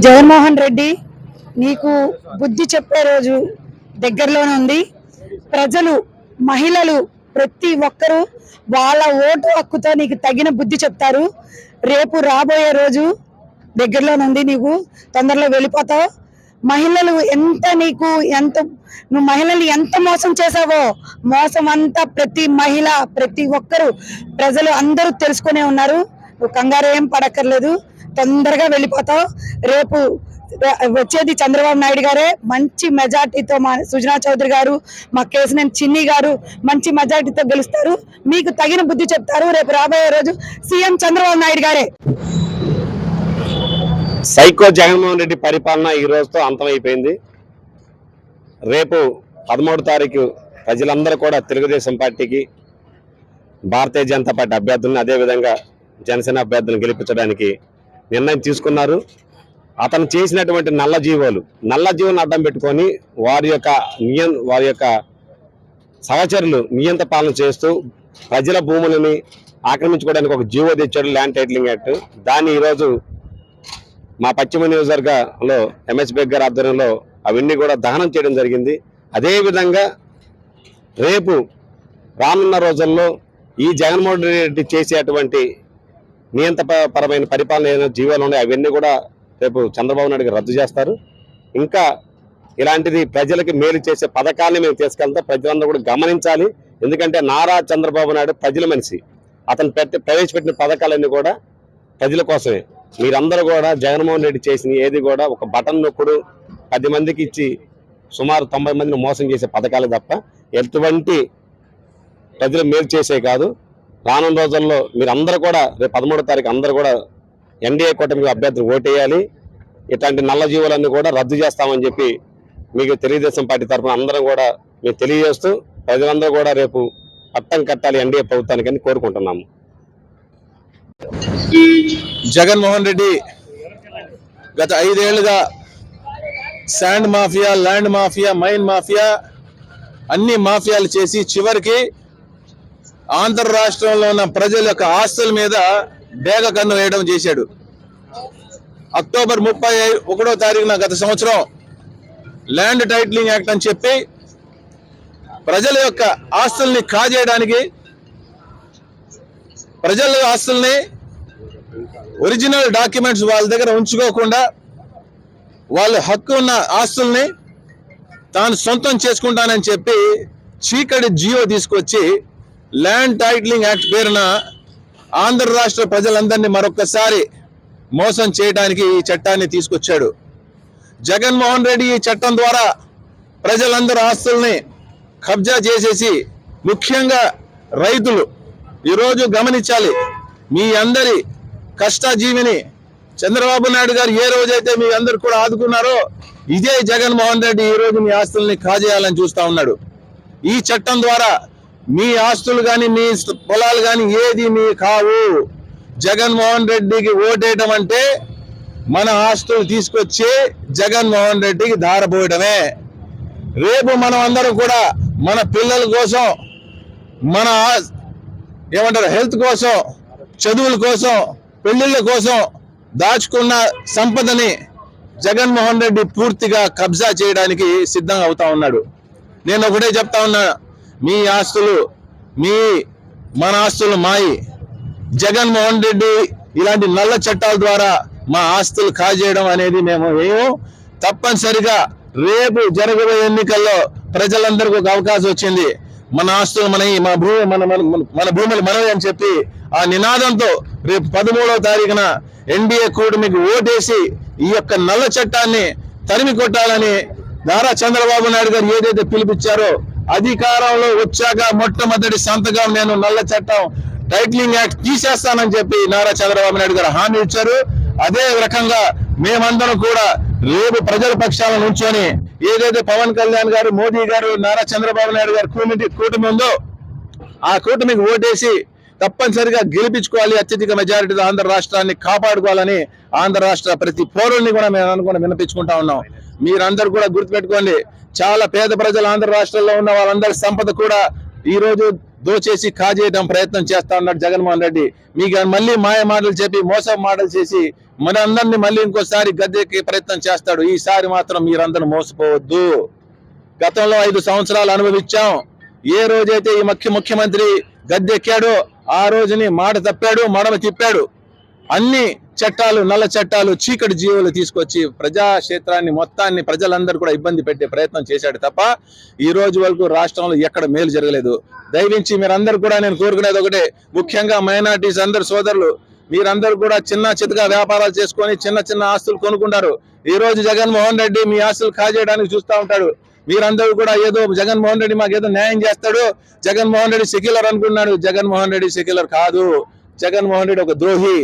జగన్మోహన్ రెడ్డి నీకు బుద్ధి చెప్పే రోజు దగ్గరలోనే ఉంది. ప్రజలు మహిళలు ప్రతి ఒక్కరూ వాళ్ళ ఓటు హక్కుతో నీకు తగిన బుద్ధి చెప్తారు. రేపు రాబోయే రోజు దగ్గరలోనే ఉంది నీకు తొందరలో వెళ్ళిపోతావు. మహిళలు ఎంత నీకు ఎంత నువ్వు మహిళలు ఎంత మోసం చేసావో మోసం అంతా ప్రతి మహిళ ప్రతి ఒక్కరు ప్రజలు అందరూ తెలుసుకునే ఉన్నారు. నువ్వు కంగారు ఏం పడక్కర్లేదు. తొందరగా వెళ్ళిపోతాం రేపు వచ్చేది చంద్రబాబు నాయుడు గారే. మంచి మెజార్టీతో మా సుజనా చౌదరి గారు మా కేసినేని చిన్ని గారు మంచి మెజార్టీతో గెలుస్తారు. మీకు తగిన బుద్ధి చెప్తారు. రేపు రాబోయే రోజు సీఎం చంద్రబాబు నాయుడు గారే. సైకో జగన్మోహన్ రెడ్డి పరిపాలన ఈ రోజుతో అంతమైపోయింది. రేపు పదమూడు తారీఖు ప్రజలందరూ కూడా తెలుగుదేశం పార్టీకి భారతీయ జనతా పార్టీ అభ్యర్థులను అదేవిధంగా జనసేన అభ్యర్థులను గెలిపించడానికి నిర్ణయం తీసుకున్నారు. అతను చేసినటువంటి నల్ల జీవోలు నల్ల జీవోలను అడ్డం పెట్టుకొని వారి యొక్క నియం వారి యొక్క సహచరులు నియంత పాలన చేస్తూ ప్రజల భూములని ఆక్రమించుకోవడానికి ఒక జీవో తెచ్చాడు ల్యాండ్ టైటిలింగ్ యాక్ట్. దాన్ని ఈరోజు మా పశ్చిమ నియోజకవర్గంలో ఎంఎస్ బెగ్ గారి ఆధ్వర్యంలో అవన్నీ కూడా దహనం చేయడం జరిగింది. అదేవిధంగా రేపు రానున్న రోజుల్లో ఈ జగన్మోహన్ రెడ్డి చేసేటువంటి నియంత్రపరమైన పరిపాలన ఏదైనా జీవాలు ఉన్నాయి అవన్నీ కూడా రేపు చంద్రబాబు నాయుడుకి రద్దు చేస్తారు. ఇంకా ఇలాంటిది ప్రజలకి మేలు చేసే పథకాన్ని మేము తీసుకెళ్తాం ప్రజలందరూ కూడా గమనించాలి. ఎందుకంటే నారా చంద్రబాబు నాయుడు ప్రజల మనిషి. అతను పెట్టి ప్రవేశపెట్టిన పథకాలన్నీ కూడా ప్రజల కోసమే. మీరందరూ కూడా జగన్మోహన్ రెడ్డి చేసిన ఏది కూడా ఒక బటన్ నొక్కుడు పది మందికి ఇచ్చి సుమారు తొంభై మందిని మోసం చేసే పథకాలు తప్ప ఎటువంటి ప్రజలు మేలు చేసే కాదు. రానున్న రోజుల్లో మీరు అందరూ కూడా రేపు పదమూడో తారీఖు అందరూ కూడా ఎన్డీఏ కూటమికి అభ్యర్థులు ఓటేయాలి. ఇట్లాంటి నల్ల జీవులన్నీ కూడా రద్దు చేస్తామని చెప్పి మీకు తెలుగుదేశం పార్టీ తరఫున అందరం కూడా మీకు తెలియజేస్తూ ప్రజలందరూ కూడా రేపు పట్టం కట్టాలి ఎన్డీఏ ప్రభుత్వానికని కోరుకుంటున్నాము. జగన్మోహన్ రెడ్డి గత ఐదేళ్ళుగా sand mafia land mafia mine mafia అన్ని మాఫియాలు చేసి చివరికి ఆంధ్ర రాష్ట్రంలో ఉన్న ప్రజల యొక్క ఆస్తుల మీద డేగ కన్ను వేయడం చేశాడు. అక్టోబర్ ముప్పై ఒకటో తారీఖున గత సంవత్సరం ల్యాండ్ టైటిలింగ్ యాక్ట్ అని చెప్పి ప్రజల యొక్క ఆస్తుల్ని కాజేయడానికి ప్రజల ఆస్తుల్ని ఒరిజినల్ డాక్యుమెంట్స్ వాళ్ళ దగ్గర ఉంచుకోకుండా వాళ్ళ హక్కు ఉన్న ఆస్తుల్ని తాను సొంతం చేసుకుంటానని చెప్పి చీకటి జియో తీసుకొచ్చి ల్యాండ్ టైటిలింగ్ యాక్ట్ పేరున ఆంధ్ర రాష్ట్ర ప్రజలందరినీ మరొక్కసారి మోసం చేయడానికి ఈ చట్టాన్ని తీసుకొచ్చాడు. జగన్మోహన్ రెడ్డి ఈ చట్టం ద్వారా ప్రజలందరూ ఆస్తుల్ని కబ్జా చేసేసి ముఖ్యంగా రైతులు ఈరోజు గమనించాలి. మీ అందరి కష్టజీవిని చంద్రబాబు నాయుడు గారు ఏ రోజైతే మీ అందరు కూడా ఆదుకున్నారో ఇదే జగన్మోహన్ రెడ్డి ఈ రోజు మీ ఆస్తుల్ని కాజేయాలని చూస్తా ఉన్నాడు. ఈ చట్టం ద్వారా మీ ఆస్తులు కానీ మీ పొలాలు కానీ ఏది మీ కావు. జగన్మోహన్ రెడ్డికి ఓటేయటం అంటే మన ఆస్తులు తీసుకొచ్చి జగన్మోహన్ రెడ్డికి దారపోయడమే రేపు మనం అందరం కూడా మన పిల్లల కోసం మన ఏమంటారు హెల్త్ కోసం చదువుల కోసం పెళ్ళిళ్ళ కోసం దాచుకున్న సంపదని జగన్మోహన్ రెడ్డి పూర్తిగా కబ్జా చేయడానికి సిద్ధంగా అవుతా ఉన్నాడు. నేను ఒకటే చెప్తా ఉన్నా మీ ఆస్తులు మీ మన ఆస్తులు మాయి. జగన్మోహన్ రెడ్డి ఇలాంటి నల్ల చట్టాల ద్వారా మా ఆస్తులు కాజేయడం అనేది మేము ఏమో తప్పనిసరిగా రేపు జరగబోయే ఎన్నికల్లో ప్రజలందరికీ ఒక అవకాశం వచ్చింది. మన ఆస్తులు మనవి మన భూమి మన మన మన భూములు మనవి అని చెప్పి ఆ నినాదంతో రేపు పదమూడవ తారీఖున ఎన్డీఏ కూటమికి ఓటేసి ఈ యొక్క నల్ల చట్టాన్ని తరిమి కొట్టాలని నారా చంద్రబాబు నాయుడు గారు ఏదైతే పిలిపించారో అధికారంలో వచ్చాక మొట్టమొదటి సంతకం నేను నల్ల చట్టం టైటిలింగ్ యాక్ట్ తీసేస్తానని చెప్పి నారా చంద్రబాబు నాయుడు గారు హామీ ఇచ్చారు. అదే రకంగా మేమందరం కూడా రేపు ప్రజల పక్షాల నుంచొని ఏదైతే పవన్ కళ్యాణ్ గారు మోదీ గారు నారా చంద్రబాబు నాయుడు గారు కూటమి కూటమి ఉందో ఆ కూటమికి ఓటేసి తప్పనిసరిగా గెలిపించుకోవాలి. అత్యధిక మెజారిటీతో ఆంధ్ర రాష్ట్రాన్ని కాపాడుకోవాలని ఆంధ్ర రాష్ట్ర ప్రతి పౌరుల్ని కూడా మేము అనుకుని వినిపించుకుంటా ఉన్నాం. మీరందరూ కూడా గుర్తుపెట్టుకోండి చాలా పేద ప్రజలు ఆంధ్ర రాష్ట్రంలో ఉన్న వాళ్ళందరి సంపద కూడా ఈ రోజు దోచేసి కాజేయడం ప్రయత్నం చేస్తా ఉన్నాడు జగన్మోహన్ రెడ్డి. మీకు మళ్ళీ మాయ మాటలు చెప్పి మోసం మాటలు చేసి మన అందరినీ మళ్ళీ ఇంకోసారి గద్దెకి ప్రయత్నం చేస్తాడు. ఈసారి మాత్రం మీరందరూ మోసపోవద్దు. గతంలో ఐదు సంవత్సరాలు అనుభవించాం. ఏ రోజైతే ఈ ముఖ్య ముఖ్యమంత్రి గద్దెక్కాడో ఆ రోజుని మాట తప్పాడు మడమ తిప్పాడు. అన్ని చట్టాలు నల్ల చట్టాలు చీకటి జీవులు తీసుకొచ్చి ప్రజాక్షేత్రాన్ని మొత్తాన్ని ప్రజలందరూ కూడా ఇబ్బంది పెట్టే ప్రయత్నం చేశాడు తప్ప ఈ రోజు వరకు రాష్ట్రంలో ఎక్కడ మేలు జరగలేదు. దయవించి మీరందరూ కూడా నేను కోరుకునేది ఒకటే. ముఖ్యంగా మైనార్టీస్ అందరు సోదరులు మీరందరూ కూడా చిన్న చితగా వ్యాపారాలు చేసుకొని చిన్న చిన్న ఆస్తులు కొనుక్కుంటారు. ఈ రోజు జగన్మోహన్ రెడ్డి మీ ఆస్తులు కాజేయడానికి చూస్తూ ఉంటాడు. మీరందరూ కూడా ఏదో జగన్మోహన్ రెడ్డి మాకు ఏదో న్యాయం చేస్తాడు. జగన్మోహన్ రెడ్డి సెక్యులర్ అనుకున్నాడు. జగన్మోహన్ రెడ్డి సెక్యులర్ కాదు. జగన్మోహన్ రెడ్డి ఒక ద్రోహి.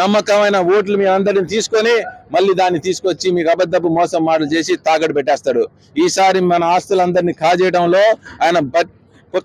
నమ్మకమైన ఓట్లు మీ అందరిని తీసుకొని మళ్ళీ దాన్ని తీసుకొచ్చి మీకు అబద్ధపు మోసం మాటలు చేసి తాగడు పెట్టేస్తాడు. ఈసారి మన ఆస్తులందరినీ కాజేయడంలో ఆయన పక్క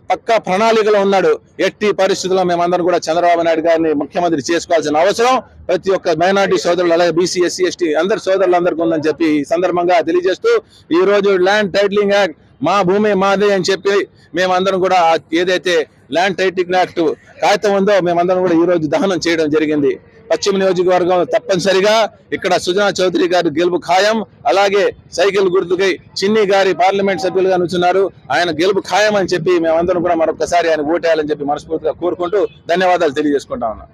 పక్కా ప్రణాళికలో ఉన్నాడు. ఎట్టి పరిస్థితుల్లో మేమందరం కూడా చంద్రబాబు నాయుడు గారిని ముఖ్యమంత్రి చేసుకోవాల్సిన అవసరం. ప్రతి ఒక్క మైనార్టీ సోదరులు అలాగే బీసీ ఎస్సీ ఎస్టీ అందరి సోదరులందరికీ ఉందని చెప్పి ఈ సందర్భంగా తెలియజేస్తూ ఈ రోజు ల్యాండ్ టైటిలింగ్ యాక్ట్ మా భూమి మాదే అని చెప్పి మేమందరం కూడా ఏదైతే ల్యాండ్ టైటింగ్ యాక్ట్ కాగితం ఉందో మేమందరం కూడా ఈరోజు దహనం చేయడం జరిగింది. పశ్చిమ నియోజకవర్గం తప్పనిసరిగా ఇక్కడ సుజనా చౌదరి గారి గెలుపు ఖాయం అలాగే సైకిల్ గుర్తుకై చిన్ని గారి పార్లమెంట్ సభ్యులుగా నుంచున్నారు ఆయన గెలుపు ఖాయం అని చెప్పి మేమందరం కూడా మరొకసారి ఆయన ఓటేయాలని చెప్పి మనస్ఫూర్తిగా కోరుకుంటూ ధన్యవాదాలు తెలియజేసుకుంటా ఉన్నాం.